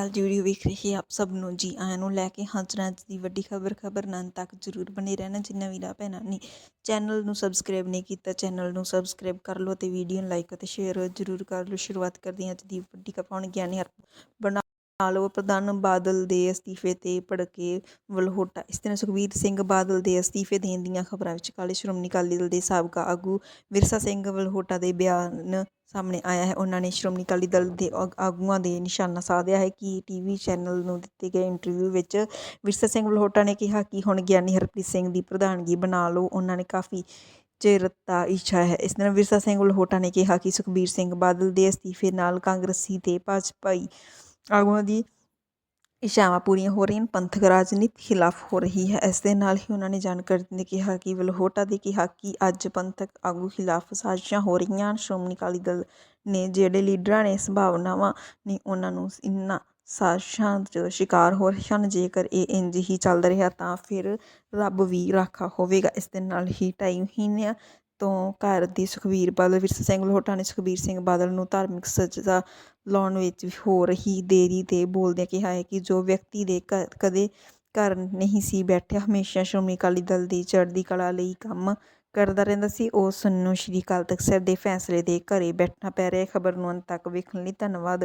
ਅਕਾਲ ਜੀ ਵੀਡੀਓ ਵੇਖ ਰਹੇ ਆਪ ਸਭ ਨੂੰ। ਜੀ ਆਇਆਂ ਨੂੰ ਲੈ ਕੇ ਹਾਜ਼ਰ ਅੱਜ ਦੀ ਵੱਡੀ ਖਬਰ ਖਬਰ ਨਾਂ ਤੱਕ ਜਰੂਰ ਬਣੇ ਰਹਿਣਾ, ਜਿੰਨਾ ਵੀ ਵੀਰਾ ਭੈਣਾਂ ਨੇ। ਚੈਨਲ ਨੂੰ ਸਬਸਕ੍ਰਾਈਬ ਨਹੀਂ ਕੀਤਾ, ਚੈਨਲ ਨੂੰ ਸਬਸਕ੍ਰਾਈਬ ਕਰ ਲਓ ਤੇ ਵੀਡੀਓ ਨੂੰ ਲਾਈਕ ਅਤੇ ਸ਼ੇਅਰ ਜਰੂਰ ਕਰ ਲਓ। ਸ਼ੁਰੂਆਤ ਕਰਦੇ ਹਾਂ ਅੱਜ ਦੀ ਵੱਡੀ ਖਬਰ ਹੁਣ ਗਿਆਨੀ ਹਰ ਬਣਾ ਨਾਲ ਉਹ ਪ੍ਰਧਾਨ ਬਾਦਲ ਦੇ ਅਸਤੀਫੇ ਤੇ ਭੜਕੇ ਵਲਹੋਟਾ ਇਸ ਤਰ੍ਹਾਂ ਸੁਖਬੀਰ ਸਿੰਘ ਬਾਦਲ ਦੇ ਅਸਤੀਫੇ ਦੇਣ ਦੀਆਂ ਖਬਰਾਂ ਵਿੱਚ ਕਾਲੇ ਸ਼੍ਰੋਮਣੀ ਅਕਾਲੀ ਦਲ ਦੇ ਸਾਬਕਾ ਆਗੂ ਵਿਰਸਾ ਸਿੰਘ ਵਲਹੋਟਾ ਦੇ ਬਿਆਨ ਸਾਹਮਣੇ ਆਇਆ ਹੈ। ਉਹਨਾਂ ਨੇ ਸ਼੍ਰੋਮਣੀ ਅਕਾਲੀ ਦਲ ਦੇ ਆਗ- ਆਗੂਆਂ ਦੇ ਨਿਸ਼ਾਨਾ ਸਾਧਿਆ ਹੈ ਕਿ ਟੀਵੀ ਚੈਨਲ ਨੂੰ ਦਿੱਤੇ ਗਏ ਇੰਟਰਵਿਊ ਵਿੱਚ ਵਿਰਸਾ ਸਿੰਘ ਵਲਹੋਟਾ ਨੇ ਕਿਹਾ ਕਿ ਹੁਣ ਗਿਆਨੀ ਹਰਪ੍ਰੀਤ ਸਿੰਘ ਦੀ ਪ੍ਰਧਾਨਗੀ ਬਣਾ ਲਓ। ਉਹਨਾਂ ਨੇ ਕਾਫੀ ਚਿਰਤਾ ਇੱਛਾ ਹੈ। ਇਸ ਤਰ੍ਹਾਂ ਵਿਰਸਾ ਸਿੰਘ ਵਲਹੋਟਾ ਨੇ ਕਿਹਾ ਕਿ ਸੁਖਬੀਰ ਸਿੰਘ ਬਾਦਲ ਦੇ ਅਸਤੀਫੇ ਨਾਲ ਕਾਂਗਰਸੀ ਤੇ ਭਾਜਪਾਈ ਆਗੂਆਂ ਦੀ ਇੱਛਾਵਾਂ ਪੂਰੀਆਂ ਹੋ ਰਹੀਆਂ, ਪੰਥਕ ਰਾਜਨੀਤੀ ਖਿਲਾਫ ਹੋ ਰਹੀ ਹੈ। ਇਸ ਦੇ ਨਾਲ ਹੀ ਉਹਨਾਂ ਨੇ ਜਾਣਕਾਰੀ ਦਿੰਦੇ ਕਿਹਾ ਕਿ ਵਲਹੋਟਾ ਦੇ ਕਿਹਾ ਕਿ ਅੱਜ ਪੰਥਕ ਆਗੂ ਖਿਲਾਫ ਸਾਜ਼ਿਸ਼ਾਂ ਹੋ ਰਹੀਆਂ ਹਨ। ਸ਼੍ਰੋਮਣੀ ਅਕਾਲੀ ਦਲ ਨੇ ਜਿਹੜੇ ਲੀਡਰਾਂ ਨੇ, ਸੰਭਾਵਨਾਵਾਂ ਨੇ, ਉਹਨਾਂ ਨੂੰ ਇਨ੍ਹਾਂ ਸਾਜ਼ਿਸ਼ਾਂ 'ਚ ਸ਼ਿਕਾਰ ਹੋ ਰਹੇ ਹਨ। ਜੇਕਰ ਇਹ ਇੰਜ ਹੀ ਚੱਲਦਾ ਰਿਹਾ ਤਾਂ ਫਿਰ ਰੱਬ ਵੀ ਰਾਖਾ ਹੋਵੇਗਾ। ਇਸ ਦੇ ਨਾਲ ਹੀ ਢਾਈ ਮਹੀਨਿਆਂ ਤੋਂ ਘਰ ਦੀ ਸੁਖਬੀਰ ਬਾਦਲ ਵਿਰਸਾ ਸਿੰਘ ਵਲਹੋਟਾ ਨੇ ਸੁਖਬੀਰ ਸਿੰਘ ਬਾਦਲ ਨੂੰ ਧਾਰਮਿਕ ਸਜ਼ਾ ਲਾਉਣ ਵਿੱਚ ਹੋ ਰਹੀ ਦੇਰੀ ਤੇ ਬੋਲਦਿਆਂ ਕਿਹਾ ਹੈ ਕਿ ਜੋ ਵਿਅਕਤੀ ਦੇ ਘ- ਕਦੇ ਘਰ ਨਹੀਂ ਸੀ ਬੈਠਿਆ, ਹਮੇਸ਼ਾ ਸ਼੍ਰੋਮਣੀ ਅਕਾਲੀ ਦਲ ਦੀ ਚੜ੍ਹਦੀ ਕਲਾ ਲਈ ਕੰਮ ਕਰਦਾ ਰਹਿੰਦਾ ਸੀ। ਉਸ ਨੂੰ ਸ਼੍ਰੀ ਅਕਾਲ ਤਖਤ ਸਾਹਿਬ ਦੇ ਫੈਸਲੇ ਦੇ ਘਰੇ ਬੈਠਣਾ ਪੈ ਰਿਹਾ ਖਬਰ ਨੂੰ ਅੰਤ ਤੱਕ ਵੇਖਣ ਲਈ ਧੰਨਵਾਦ।